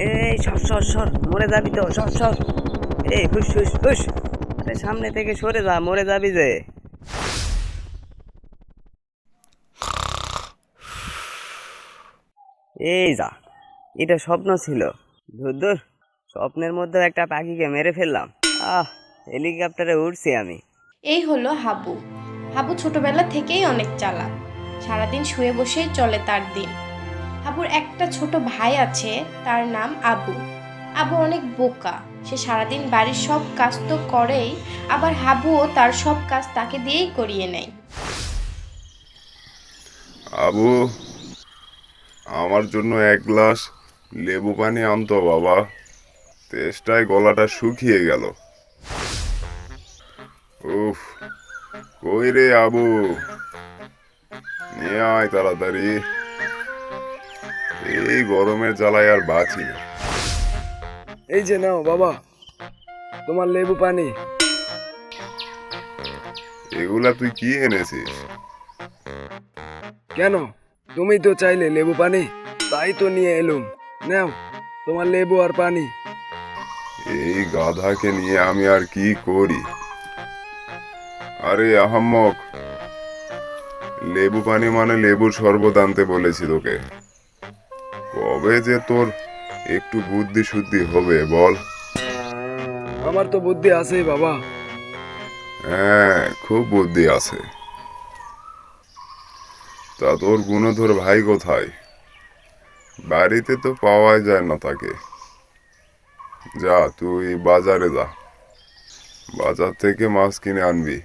এই, সর সর সর, মরে যাবি তো, সর সর। এই হুস হুস হুস আরে, সামনে থেকে সরে যা, মরে যাবি যে। এই যা, এটা স্বপ্ন ছিল। ধুর স্বপ্নের মধ্যে একটা পাখিকে মেরে ফেললাম। আহ, হেলিকপ্টারে উঠছি আমি। এই হলো হাবু। হাবু ছোটবেলা থেকেই অনেক চালাক। সারাদিন শুয়ে বসেই চলে তার দিন। হাবুর একটা ছোট ভাই আছে, তার নাম আবু। আবু অনেক বোকা। সে সারাদিন বাড়ির সব কাজ তো করেই, আবার হাবুও তার সব কাজ তাকে দিয়েই করিয়ে নেয়। আবু, আমার জন্য এক গ্লাস লেবু পানি আনতো বাবা। তেষ্টায় গলাটা শুকিয়ে গেল। উফ, কই রে আবু? নিয়ে আয় তাড়াতাড়ি। এই গরমের জ্বালায় আর বাঁচি না। এই যে নাও বাবা তোমার লেবু পানি। এগুলা তুই কি এনেছিস? কেন? তুমি তো চাইলে লেবু পানি তাই তো নিয়ে এলুম। নাও তোমার লেবু আর পানি। এই গাধাকে নিয়ে আমি আর কি করি? আরে আহাম্মক লেবু পানি মানে লেবুর শরবত আনতে বলেছি তোকে। কবে যে তোর একটু বুদ্ধি শুদ্ধি হবে বল। আমার তো বুদ্ধি আছেই বাবা। হ্যাঁ খুব বুদ্ধি আছে। তা তোর গুণধর ভাই কোথায়? বাড়িতে তো পাওয়াই যায় না তাকে। যা তুই বাজারে যা। বাজার থেকে মাছ কিনে আনবি।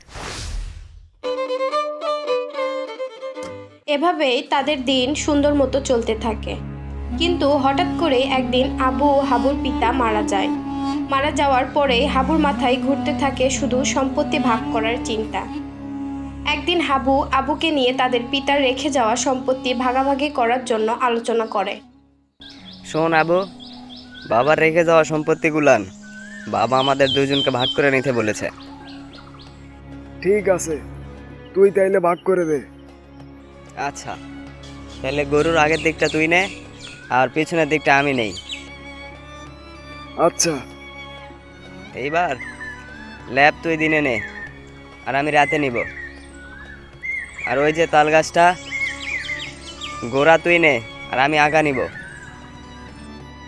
এভাবেই তাদের দিন সুন্দর মতো চলতে থাকে। কিন্তু হঠাৎ করে একদিন আবু ও হাবুর পিতা মারা যায়। মারা যাওয়ার পরে হাবুর মাথায় ঘুরতে থাকে শুধু সম্পত্তি ভাগ করার চিন্তা। একদিন হাবু আবুকে নিয়ে তাদের পিতার রেখে যাওয়া সম্পত্তি ভাগাভাগি করার জন্য আলোচনা করে। শোন আবু বাবার রেখে যাওয়া সম্পত্তি গুলান বাবা আমাদের দুজনকে ভাগ করে নিতে বলেছে। ঠিক আছে তুই তাইলে ভাগ করে দে। আচ্ছা তাহলে গরুর আগের দিকটা তুই নে। আর পিছনের দিকটা আমি নেই। আচ্ছা। এইবার ল্যাব তুই দিনে নে আর আমি রাতে নিব। আর ওই যে তাল গাছটা গোড়া তুই নে আর আমি আগা নিব।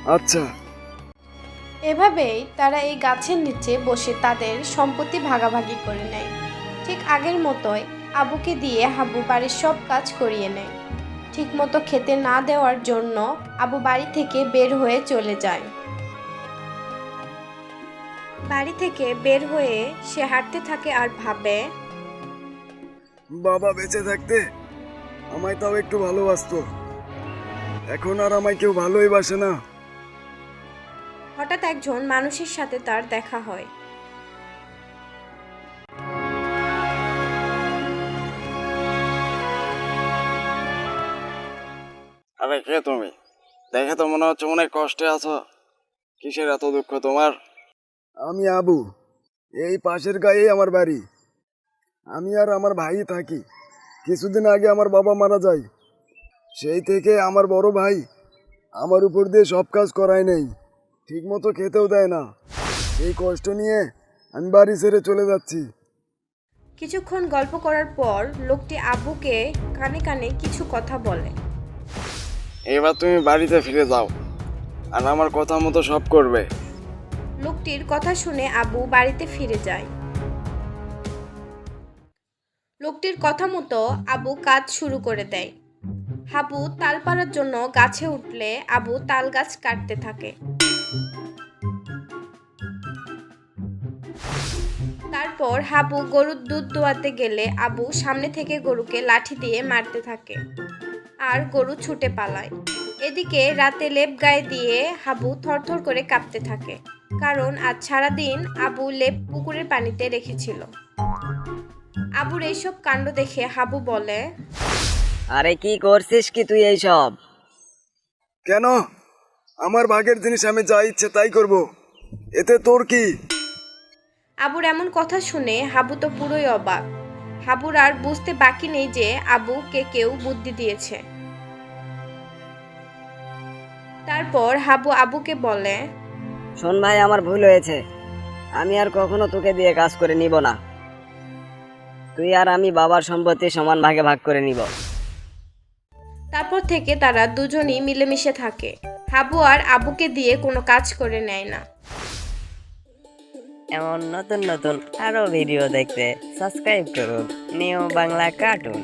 আচ্ছা। এভাবেই তারা এই গাছের নিচে বসে তাদের সম্পত্তি ভাগাভাগি করে নেয়। ঠিক আগের মতোই আবুকে দিয়ে হাবু বাড়ির সব কাজ করিয়ে নেয়। ঠিকমতো খেতে না দেওয়ার জন্য আবু বাড়ি থেকে বের হয়ে চলে যায়। বাড়ি থেকে বের হয়ে সে হাঁটতে থাকে আর ভাবে বাবা বেঁচে থাকতে আমায় তাও একটু ভালোবাসতো। এখন আর আমায় কেউ ভালোই বাসে না। হঠাৎ একজন মানুষের সাথে তার দেখা হয়। আরে কে তুমি? দেখে তো মনে হচ্ছে অনেক কষ্টে আছো। কিসের এত দুঃখ তোমার? আমি আবু এই পাশের গায়েই আমার বাড়ি। আমি আর আমার ভাই থাকি। কিছুদিন আগে আমার বাবা মারা যায়। সেই থেকে আমার বড় ভাই আমার উপর দিয়ে সব কাজ করায় নেই। ঠিক মতো খেতেও দেয় না। এই কষ্ট নিয়ে আমি বাড়ি ছেড়ে চলে যাচ্ছি। কিছুক্ষণ গল্প করার পর লোকটি আবুকে কানে কানে কিছু কথা বলে। এবার তুমি বাড়িতে ফিরে যাও। আর আমার কথা মতো সব করবে। লোকটির কথা শুনে আবু বাড়িতে ফিরে যায়। লোকটির কথা মতো আবু কাজ শুরু করে দেয়। হাবু তাল পাড়ার জন্য গাছে উঠলে আবু তাল গাছ কাটতে থাকে। তারপর হাবু গরুর দুধ দোয়াতে গেলে আবু সামনে থেকে গরুকে লাঠি দিয়ে মারতে থাকে। আর গরু ছুটে পালায়। এদিকে রাতে লেপ গায়ে দিয়ে হাবু থরথর করে কাঁপতে থাকে কারণ আজ সারাদিন আবু লেপ পুকুরের পানিতে রেখেছিল। আবুর এইসব কাণ্ড দেখে হাবু বলে আরে কি করছিস কি তুই এইসব? কেন? আমার ভাগের জিনিস আমি যা ইচ্ছে তাই করব। এতে তোর কি? আবুর এমন কথা শুনে হাবু তো পুরোই অবাক। হাবুর আর বুঝতে বাকি নেই যে আবুকে কেউ বুদ্ধি দিয়েছে। তারপর হাবু আবুকে বলে শোন ভাই আমার ভুল হয়েছে। আমি আর কখনো তোকে দিয়ে কাজ করে নিব না। তুই আর আমি বাবার সম্পত্তি সমান ভাগে ভাগ করে নিব। তারপর থেকে তারা দুজনই মিলেমিশে থাকে। হাবু আর আবুকে দিয়ে কোনো কাজ করে নেয় না। এমন নতুন নতুন আরও ভিডিও দেখতে সাবস্ক্রাইব করুন। New Bangla cartoon.